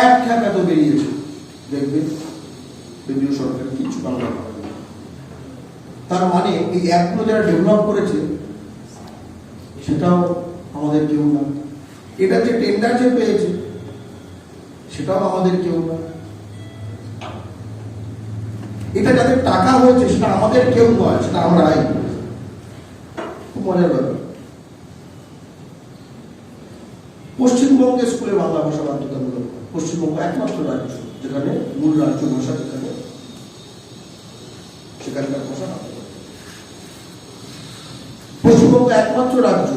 এক ঠেকা তো বেরিয়েছে। দেখবে কেন্দ্রীয় সরকার কিছু বাংলা। তার মানে এই অ্যাপগুলো যারা ডেভেলপ করেছে, সেটাও আমাদের কেউ না। এটা যে টেন্ডার যে পেয়েছে, সেটাও আমাদের কেউ না। এটা যাদের টাকা হয়েছে, সেটা আমাদের কেউ নয়, সেটা আমরাই খুব মজার ব্যাপার। পশ্চিমবঙ্গে স্কুলে বাংলা ভাষা বাধ্যতামূলক। পশ্চিমবঙ্গ একমাত্র রাজ্য, যেখানে মূল রাজ্য ভাষা যেখানে, সেখানকার ভাষা পশ্চিমবঙ্গ একমাত্র রাজ্য,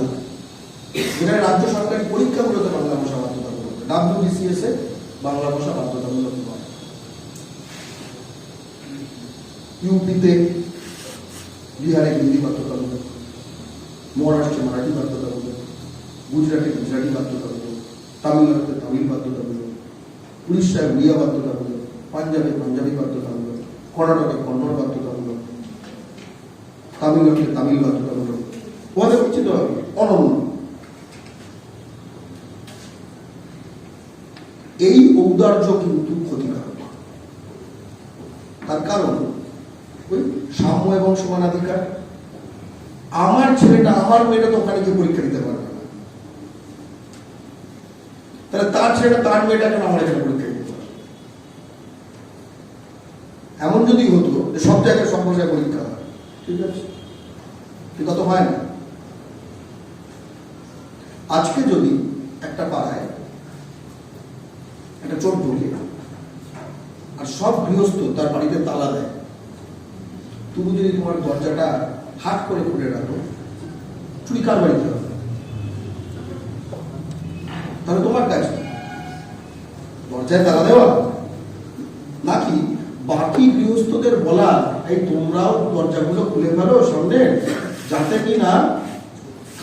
যেখানে রাজ্য সরকারি পরীক্ষাগুলোতে বাংলা ভাষা বাধ্যতামূলক ডাব্লিউবিসিএস এ বাংলা ভাষা বাধ্যতামূলক নয় ইউপিতে বিহারে হিন্দি বাধ্যতামূলক মহারাষ্ট্রে মারাঠি বাধ্যতামূলক গুজরাটে গুজরাটি বাধ্যতামূলক তামিলনাড়ুতে তামিল বাধ্যতামূলক উড়িষ্যায় উড়িয়া বাধ্যতামূলক পাঞ্জাবে পাঞ্জাবি বাধ্যতামূলক কর্ণাটকে কন্নড় বাধ্যতামূলক তামিলনাড়ুতে তামিল বাধ্যতামূলক ওদের হচ্ছে তো অনন্য। এই ঔদার্য কিন্তু ক্ষতিকারক। তার কারণ ওই সাম্য এবং সমানাধিকার। আমার ছেলেটা, আমার মেয়েটা তো ওখানে গিয়ে পরীক্ষা দিতে পারবে না। তাহলে তার ছেলেটা, তার মেয়েটা কেন আমার এখানে পরীক্ষা দিতে পারবে এমন যদি হতো যে সব জায়গায় সব ভাষায় পরীক্ষা হয়। ঠিক আছে? কিন্তু তো হয় না। আজকে যদি একটা পাড়ায় একটা চোর ঢুকে আর সব গৃহস্থ তার বাড়িতে তালা দেয় তুমি যদি তোমার দরজাটা হাট করে খুলে রাখো, চুরি কার বাড়িতে হবে? তাহলে তোমার কাছে দরজায় তালা দেওয়া? এই তোমরাও দরজাগুলো খুলে ফেলো সামনে, যাতে কি না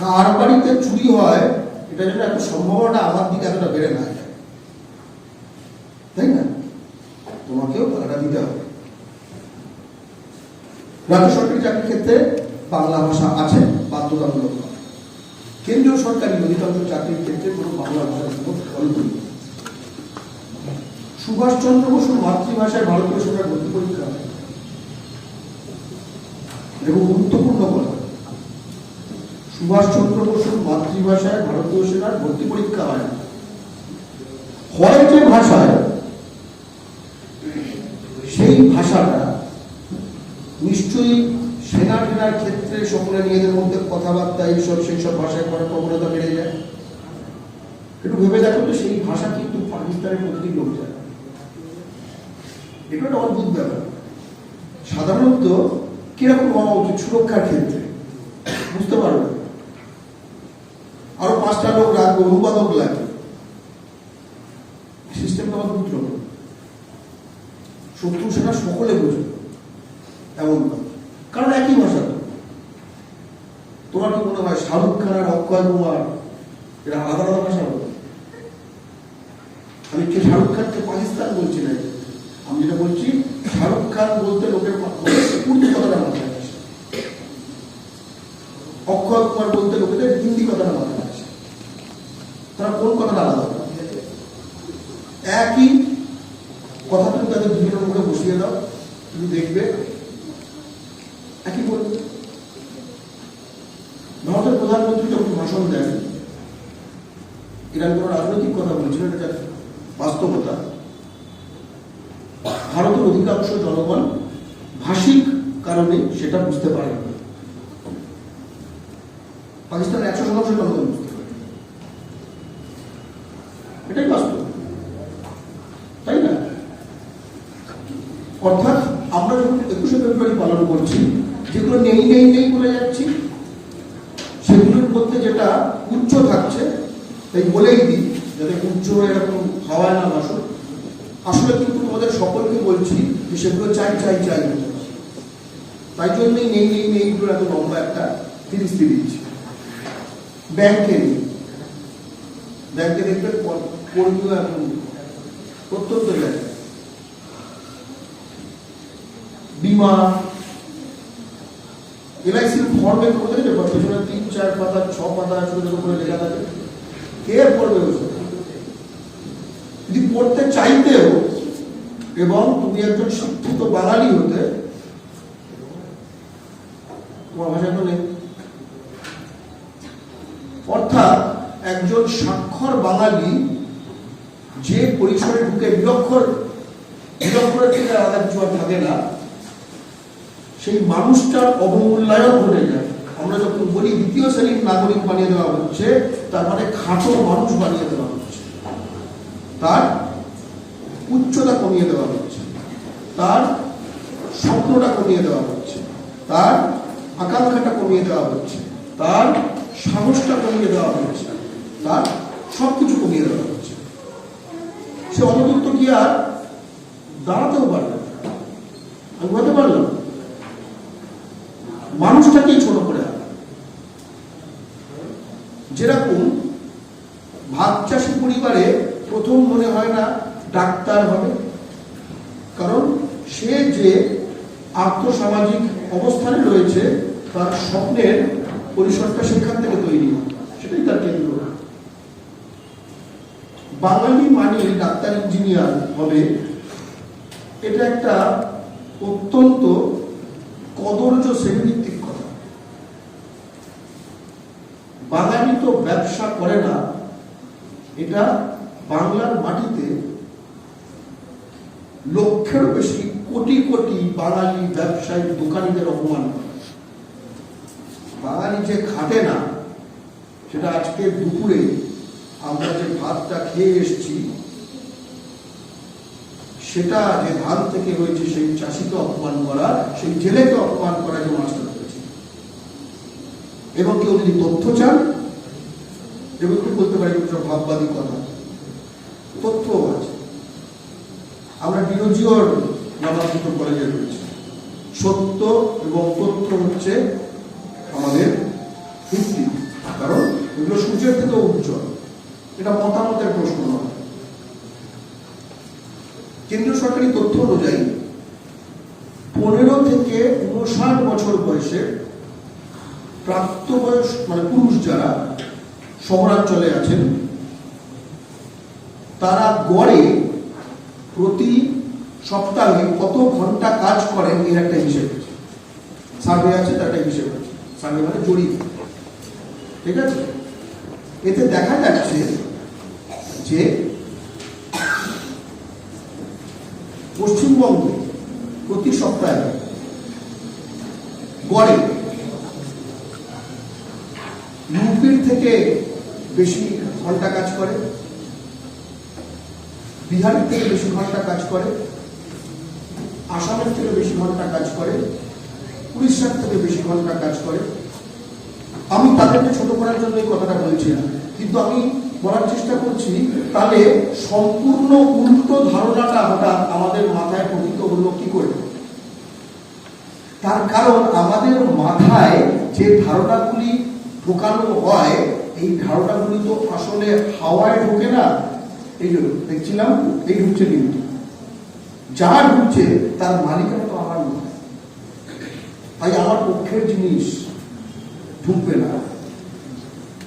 কার বাড়িতে চুরি হয়, এটা যেন একটা সম্ভাবনা আমার দিকে এতটা বেড়ে না যায়। তাই না? তোমাকেও তালাটা দিতে হবে। রাজ্য সরকারি চাকরির ক্ষেত্রে বাংলা ভাষা আছে, বাধ্যতামূলক। কেন্দ্রীয় সরকারি অধিকাংশ চাকরির ক্ষেত্রে কোনো বাংলা ভাষার কোনো নেই। সুভাষচন্দ্র বসুর মাতৃভাষায় ভারতীয় সরকার ভর্তি পরীক্ষা খুব গুরুত্বপূর্ণ কথা সুভাষচন্দ্র বসুর মাতৃভাষায় ভারতীয় সেনার ভর্তি পরীক্ষা হয়। হয় যে ভাষায় সেই ভাষাটা নিশ্চয়ই সেনা টেনার ক্ষেত্রে সকলে নিজেদের মধ্যে কথাবার্তা এইসব সেই সব ভাষায় করার প্রবণতা বেড়ে যায়। একটু ভেবে দেখো তো, সেই ভাষা কিন্তু পাকিস্তানের প্রতিদিন লোক যায় এটা একটা অদ্ভুত ব্যাপার। সাধারণত কীরকম হওয়া উচিত? সুরক্ষার ক্ষেত্রে। বুঝতে পারবে আরও পাঁচটা লোক রাখব, অনুবাদক লাগবে সিস্টেমটা আমার দুটো শত্রু সেটা সকলে বুঝবে এমন কারণ একই ভাষা। তোমার কি মনে হয় শাহরুখ খান আর অক্ষয় কুমার এরা আলাদা আলাদা ভাষা আমি কে শাহরুখ খানকে পাকিস্তান বলছি না আমি যেটা বলছি, শাহরুখ খান বলতে লোকের মা- উর্দু কথাটা মাথায় আসে অক্ষয় কুমার বলতে লোকেদের হিন্দি কথাটা মাথায় আসে। তারা কোন কথাটা আলাদা? একই কথা তুমি তাদের দুজনের মুখে বসিয়ে দাও, তুমি দেখবে। একই বলবে। ভারতের প্রধানমন্ত্রী যখন ভাষণ দেন ইরান কোনো রাজনৈতিক কথা বলছিল এটা বাস্তবতা। ভারতের অধিকাংশ জনগণ ভাষিক কারণে সেটা বুঝতে পারে না। পাকিস্তানের একশো শতাংশ বুঝতে এটাই বাস্তব। তাই না? অর্থাৎ আমরা যখন একুশে ফেব্রুয়ারি পালন করছি, যেগুলো নেই নেই নেই বলে যাচ্ছি, সেগুলোর মধ্যে যেটা উচ্চ থাকছে, তাই বলেই দিই, যাতে উচ্চ এরকম হাওয়ায় না আসুক আসলে কিন্তু তোমাদের সকলকে বলছি যে সেগুলো চাই চাই চাই। তাই জন্যই নেই নেই নেইগুলো এত লম্বা একটা ফিরিস্তি দিচ্ছি। ব্যাংকে ব্যাংকে দেখবে ক- কর্মীও এখন প্রত্যন্ত জায়গায় বিমা এলআইসির ফর্মে করে দেখেছ বা পেছনে তিন, চার পাতা, ছ পাতা ছোট ছোট করে লেখা থাকে। কে পড়বে যদি পড়তে চাইতেও এবং তুমি একজন শিক্ষিত বাঙালি হতে, তোমার ভাষা তো নেই অর্থাৎ একজন স্বাক্ষর বাঙালি যে পরিসরে ঢুকে নিরক্ষর, নিরক্ষরের থেকে আলাদা কিছু আর থাকে না, সেই মানুষটার অবমূল্যায়ন ঘটে যায়। আমরা যখন বলি দ্বিতীয় শ্রেণির নাগরিক বানিয়ে দেওয়া হচ্ছে, তার মানে খাটো মানুষ বানিয়ে দেওয়া হচ্ছে। তার উচ্চতা কমিয়ে দেওয়া হচ্ছে। তার স্বপ্নটা কমিয়ে দেওয়া হচ্ছে। তার আকাঙ্ক্ষাটা কমিয়ে দেওয়া হচ্ছে। তার সাহসটা কমিয়ে দেওয়া হচ্ছে। তার সব কিছু কমিয়ে দেওয়া হচ্ছে। সে অনদূর কি আর দাঁড়াতেও পারবে। আমি বলতে পারলাম, মানুষটাকেই ছোট করে যেরকম ভাত চাষি পরিবারে প্রথম মনে হয় না ডাক্তার হবে, কারণ সে যে আর্থসামাজিক অবস্থানে রয়েছে, তার স্বপ্নের পরিসরটা সেখান থেকে তৈরি হয়, সেটাই তার কেন্দ্র। বাঙালি মানে ডাক্তার ইঞ্জিনিয়ার হবে, এটা একটা অত্যন্ত কদর্য শ্রেণীভিত্তিক কথা। বাঙালি তো ব্যবসা করে না, এটা বাংলার মাটিতে লক্ষেরও বেশি কোটি কোটি বাঙালি ব্যবসায়ী দোকানিদের অপমান বাঙালি যে খাটে না, সেটা আজকে দুপুরে আমরা যে ভাতটা খেয়ে এসেছি, সেটা যে ধান থেকে হয়েছে, সেই চাষিকে অপমান করা, সেই জেলেকে অপমান করা যে মাস্টার হয়েছে এবং কেউ যদি তথ্য চান, এবং একটু বলতে পারি ভাববাদী কথা। তথ্য আছে। আমরা ডিওজিওর নবাবপুর কলেজে রয়েছে। সত্য এবং তথ্য হচ্ছে আমাদের ভিত্তি। কারণ এগুলো সূর্যের থেকেও উজ্জ্বল। এটা মতামতের প্রশ্ন নয়। কেন্দ্রীয় সরকারি তথ্য অনুযায়ী, পনেরো থেকে উনষাট বছর বয়সে প্রাপ্তবয়স মানে পুরুষ যারা শহরাঞ্চলে আছেন, তারা গড়ে প্রতি সপ্তাহে কত ঘণ্টা কাজ করেন এর একটা হিসেব। আছে সার্ভে আছে, তার একটা হিসেব আছে। সার্ভে মানে জরিপ ঠিক আছে? এতে দেখা যাচ্ছে যে পশ্চিমবঙ্গে প্রতি সপ্তাহে গড়ে ইউপির থেকে বেশি ঘণ্টা কাজ করে, বিহারের থেকে বেশি ঘণ্টা কাজ করে, আসামের থেকে বেশি ঘণ্টা কাজ করে, উড়িষ্যার থেকে বেশি ঘণ্টা কাজ করে। আমি তাদেরকে ছোট করার জন্য এই কথাটা বলছি না, কিন্তু আমি বলার চেষ্টা করছি, তাহলে সম্পূর্ণ উল্টো ধারণাটা হঠাৎ আমাদের মাথায় পতিত হলো কি করে? তার কারণ আমাদের মাথায় যে ধারণাগুলি ঢোকানো হয়, এই ধারণাগুলি তো আসলে হাওয়ায় ঢোকে না। এই জন্য দেখছিলাম, এই ঢুকছে কিন্তু। যা ঢুকছে, তার মালিকানা তো আমার নয়। তাই আমার পক্ষের জিনিস ঢুকবে না।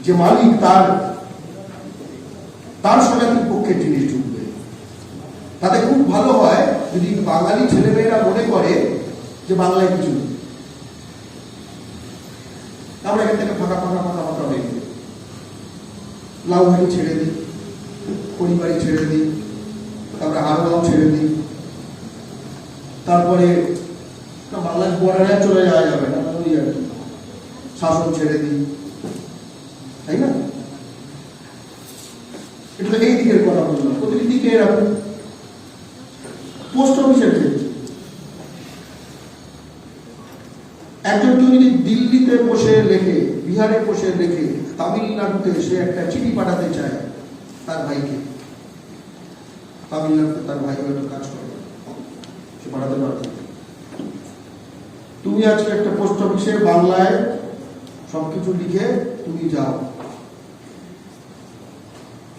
যে মালিক তার তার সজাতির পক্ষের জিনিস ঢুকবে। তাতে খুব ভালো হয় যদি বাঙালি ছেলেমেয়েরা মনে করে যে বাংলায় কিছু আমরা এখান থেকে ফাঁকা ফাঁকা ফাঁকা ফাঁকা হয়ে গেল লাউহারি ছেড়ে দিই পরিবারই ছেড়ে দিই, তারপরে হারগাঁও ছেড়ে দিই। তারপরে বাংলার বর্ডারে চলে যাওয়া যাবে না, ওই আর কি। শাসন ছেড়ে দিই তাই না এটা এই দিকের কথা প্রতিটি দিকে এরকম পোস্ট অফিসের ক্ষেত্রে। একজন কেউ যদি দিল্লিতে বসে বিহারে বসে তামিলনাড়ুতে সে একটা চিঠি পাঠাতে চায় তার ভাইকে, তামিলনাড়ুতে তার ভাই হয়তো কাজ করে, সে পাঠাতে পারত। তুমি আজকে একটা পোস্ট অফিসে বাংলায় সবকিছু লিখে তুমি যাও।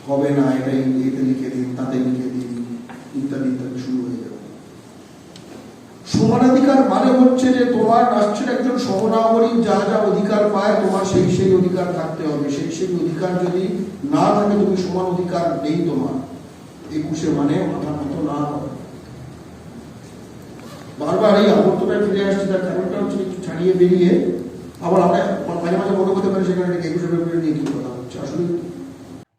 হবে না এটা এতে লিখে দিন, তাতে লিখে দিন, ইত্যাদি ইত্যাদি শুরু হয়ে যাবে। সমানাধিকার মানে হচ্ছে যে তোমার রাষ্ট্রের একজন সহনাগরিক যা যা অধিকার পায়, তোমার সেই সেই অধিকার থাকতে হবে। সেই সেই অধিকার যদি না থাকে তুমি সমান অধিকার নেই তোমার, একুশে মানে মাথা মতো না হয়। বারবার এই আবর্তনায় ফিরে আসছে, তার কারণটা হচ্ছে ছাড়িয়ে বেরিয়ে, আবার আমরা মাঝে মাঝে মনে করতে পারি, সেখানে একুশে ফেব্রুয়ারি নিয়ে কি কথা